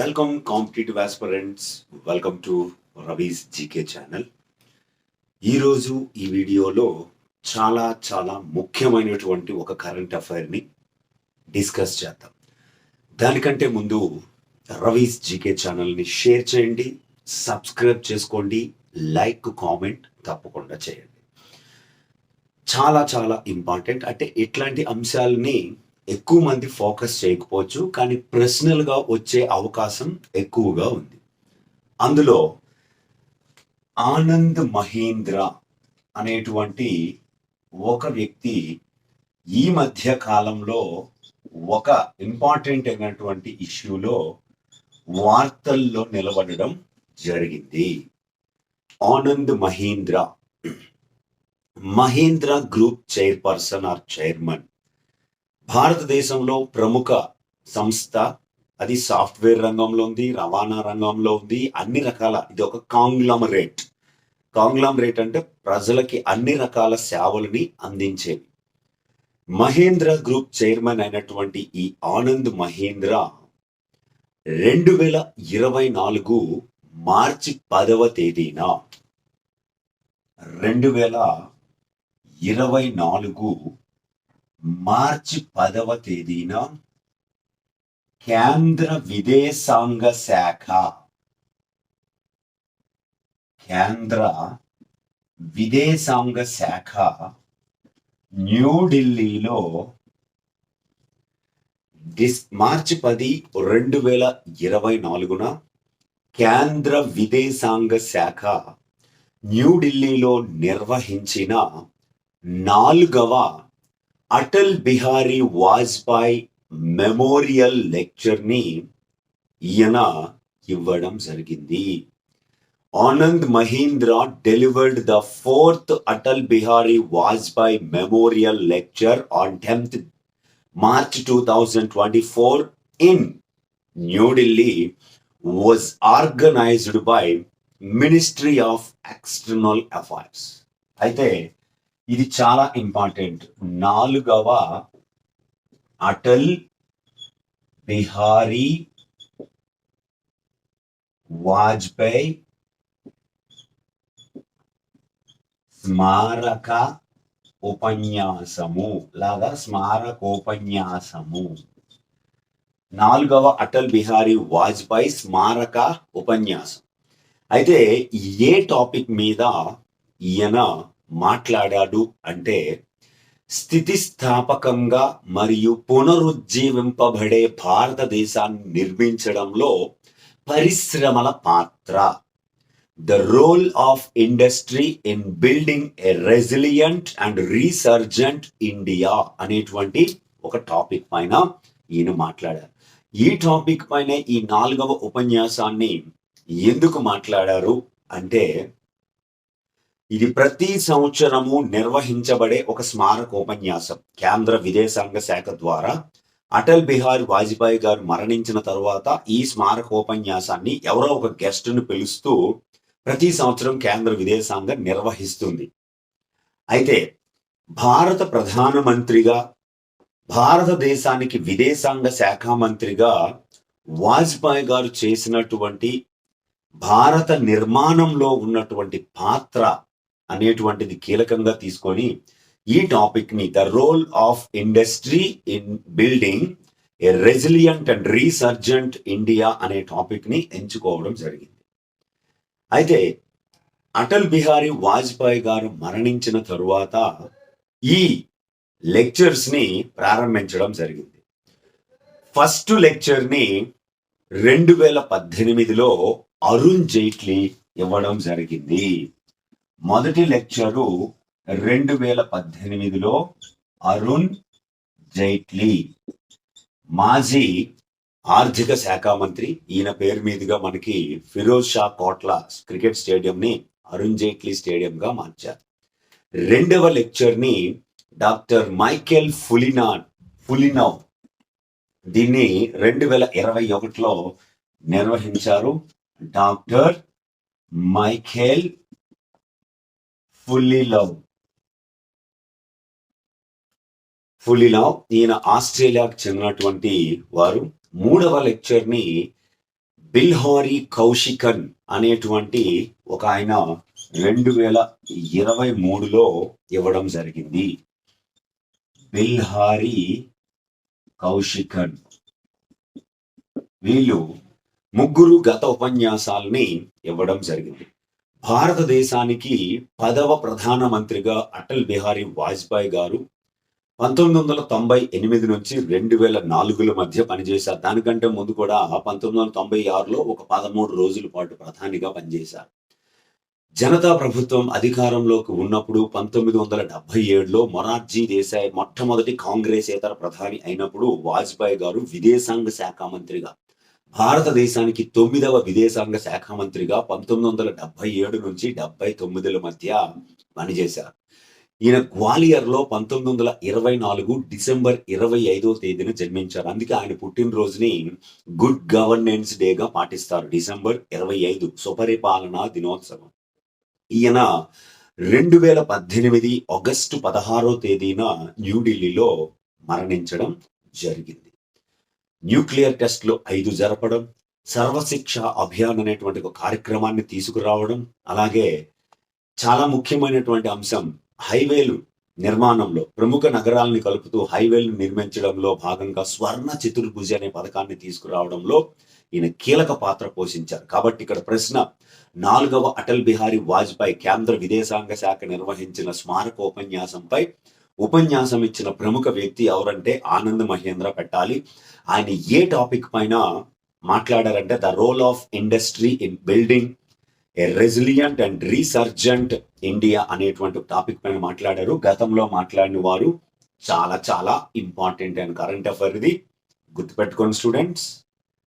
Welcome competitive aspirants welcome to Ravi's GK channel ఈరోజు ఈ వీడియోలో చాలా చాలా ముఖ్యమైనటువంటి ఒక కరెంట్ అఫైర్ని డిస్కస్ చేద్దాం. దానికంటే ముందు రవీస్ జీకే ఛానల్ని షేర్ చేయండి సబ్స్క్రైబ్ చేసుకోండి లైక్ కామెంట్ తప్పకుండా చేయండి. చాలా చాలా ఇంపార్టెంట్ అంటే ఇట్లాంటి అంశాలని ఎక్కువ మంది ఫోకస్ చేయకపోవచ్చు కానీ ప్రశ్నలుగా వచ్చే అవకాశం ఎక్కువగా ఉంది. అందులో ఆనంద్ మహీంద్ర అనేటువంటి ఒక వ్యక్తి ఈ మధ్య కాలంలో ఒక ఇంపార్టెంట్ అయినటువంటి ఇష్యూలో వార్తల్లో నిలబడడం జరిగింది. Anand Mahindra. Mahindra group chairperson or chairman. భారతదేశంలో ప్రముఖ సంస్థ అది సాఫ్ట్వేర్ రంగంలో ఉంది రవాణా రంగంలో ఉంది అన్ని రకాల ఇది ఒక కాంగ్లమరేట్. కాంగ్లమరేట్ అంటే ప్రజలకి అన్ని రకాల సేవలని అందించేవి మహేంద్ర గ్రూప్ చైర్మన్ అయినటువంటి ఈ ఆనంద్ మహేంద్ర రెండు వేల ఇరవై నాలుగు మార్చి పదవ తేదీన రెండు వేల ఇరవై నాలుగు మార్చి పదవ తేదీన కేంద్ర విదేశాంగ శాఖ. కేంద్ర విదేశాంగ శాఖ న్యూఢిల్లీలో డిస్ మార్చి పది రెండు వేల ఇరవై నాలుగున కేంద్ర విదేశాంగ శాఖ న్యూఢిల్లీలో నిర్వహించిన నాలుగవ అటల్ బిహారీ వాజ్పాయ్ మెమోరియల్ లెక్చర్ని ఈయన ఇవ్వడం జరిగింది. Anand Mahindra delivered the fourth Atal Bihari Vajpayee memorial lecture on tenth March two thousand twenty four in New Delhi was organised by ministry of external affairs అయితే ఇది చాలా ఇంపార్టెంట్ నాలుగవ అటల్ బిహారీ వాజ్పేయి స్మారక ఉపన్యాసము. లాగా స్మారకోపన్యాసము. నాలుగవ అటల్ బిహారీ వాజ్పేయి స్మారక ఉపన్యాసం. అయితే ఏ టాపిక్ మీద ఈయన మాట్లాడాడు అంటే స్థితిస్థాపకంగా మరియు పునరుజ్జీవింపబడే భారతదేశాన్ని నిర్మించడంలో పరిశ్రమల పాత్ర. The role of industry in building a resilient and resurgent India అనేటువంటి ఒక టాపిక్ పైన ఈయన మాట్లాడారు. ఈ టాపిక్ పైన ఈ నాలుగవ ఉపన్యాసాన్ని ఎందుకు మాట్లాడారు అంటే ఇది ప్రతి సంవత్సరము నిర్వహించబడే ఒక స్మారకోపన్యాసం కేంద్ర విదేశాంగ శాఖ ద్వారా అటల్ బిహారీ వాజ్పేయి గారు మరణించిన తర్వాత ఈ స్మారకోపన్యాసాన్ని ఎవరో ఒక గెస్ట్ను పిలుస్తూ ప్రతి సంవత్సరం కేంద్ర విదేశాంగ నిర్వహిస్తుంది. అయితే భారత ప్రధానమంత్రిగా భారతదేశానికి విదేశాంగ శాఖ మంత్రిగా వాజ్పేయి గారు చేసినటువంటి భారత నిర్మాణంలో ఉన్నటువంటి పాత్ర అనేటువంటిది కీలకంగా తీసుకొని ఈ టాపిక్ని the role of industry in building a resilient and resurgent India అనే టాపిక్ని ఎంచుకోవడం జరిగింది. అయితే అటల్ బిహారీ వాజ్పేయి గారు మరణించిన తరువాత ఈ లెక్చర్స్ని ప్రారంభించడం జరిగింది. ఫస్ట్ లెక్చర్ని రెండు వేల పద్దెనిమిదిలో అరుణ్ జైట్లీ ఇవ్వడం జరిగింది. మొదటి లెక్చరు రెండు వేల పద్దెనిమిదిలో అరుణ్ జైట్లీ మాజీ ఆర్థిక శాఖ మంత్రి. ఈయన పేరు మీదుగా మనకి ఫిరోజ్ షా కోట్ల క్రికెట్ స్టేడియంని అరుణ్ జైట్లీ స్టేడియంగా మార్చారు. రెండవ లెక్చర్ని డాక్టర్ మైకేల్ ఫులినా ఫులినవ్ దీన్ని రెండు వేల ఇరవై ఒకటిలో నిర్వహించారు. Doctor Michael Fullilove Fullilove ఈయన ఆస్ట్రేలియాకు చెందినటువంటి వారు. మూడవ లెక్చర్ని బిల్హారీ కౌశికన్ అనేటువంటి ఒక ఆయన రెండు వేల ఇరవై మూడులో ఇవ్వడం జరిగింది. బిల్హారీ కౌశికన్. వీళ్ళు ముగ్గురు గత ఉపన్యాసాలని ఇవ్వడం జరిగింది. భారతదేశానికి పదవ ప్రధానమంత్రిగా అటల్ బిహారీ వాజ్పేయి గారు పంతొమ్మిది వందల తొంభై ఎనిమిది నుంచి రెండు వేల నాలుగుల మధ్య పనిచేశారు. దానికంటే ముందు కూడా పంతొమ్మిది వందల తొంభై ఆరులో ఒక పదమూడు రోజుల పాటు ప్రధానిగా పనిచేశారు. జనతా ప్రభుత్వం అధికారంలోకి ఉన్నప్పుడు పంతొమ్మిది వందల డెబ్బై ఏడులో మొరార్జీ దేశాయ్ మొట్టమొదటి కాంగ్రెస్ ఇతర ప్రధాని అయినప్పుడు వాజ్పేయి గారు విదేశాంగ శాఖ మంత్రిగా భారతదేశానికి తొమ్మిదవ విదేశాంగ శాఖ మంత్రిగా పంతొమ్మిది వందల డెబ్బై ఏడు నుంచి డెబ్బై తొమ్మిదిల మధ్య పనిచేశారు. ఈయన గ్వాలియర్లో పంతొమ్మిది వందల ఇరవై నాలుగు డిసెంబర్ ఇరవై ఐదో తేదీన జన్మించారు. అందుకే ఆయన పుట్టినరోజుని గుడ్ గవర్నెన్స్ డేగా పాటిస్తారు డిసెంబర్ ఇరవై ఐదు సుపరిపాలనా దినోత్సవం. ఈయన రెండు వేల పద్దెనిమిది ఆగస్టు పదహారో తేదీన న్యూఢిల్లీలో మరణించడం జరిగింది. న్యూక్లియర్ టెస్ట్లు ఐదు జరపడం సర్వశిక్ష అభియాన్ అనేటువంటి ఒక కార్యక్రమాన్ని తీసుకురావడం అలాగే చాలా ముఖ్యమైనటువంటి అంశం హైవేలు నిర్మాణంలో ప్రముఖ నగరాలను కలుపుతూ హైవేలు నిర్మించడంలో భాగంగా స్వర్ణ చతుర్భుజి అనే పథకాన్ని తీసుకురావడంలో ఈయన కీలక పాత్ర పోషించారు. కాబట్టి ఇక్కడ ప్రశ్న నాలుగవ అటల్ బిహారీ వాజ్పేయి కేంద్ర విదేశాంగ శాఖ నిర్వహించిన స్మారక ఉపన్యాసంపై ఉపన్యాసం ఇచ్చిన ప్రముఖ వ్యక్తి ఎవరంటే ఆనంద్ మహేంద్ర పెట్టాలి. ఆయన ఏ టాపిక్ పైన మాట్లాడారంటే the role of industry in building a resilient and resurgent India అనేటువంటి టాపిక్ పైన మాట్లాడారు. గతంలో మాట్లాడిన వారు చాలా చాలా ఇంపార్టెంట్ అండ్ కరెంట్ అఫైర్ ఇది గుర్తుపెట్టుకోండి స్టూడెంట్స్.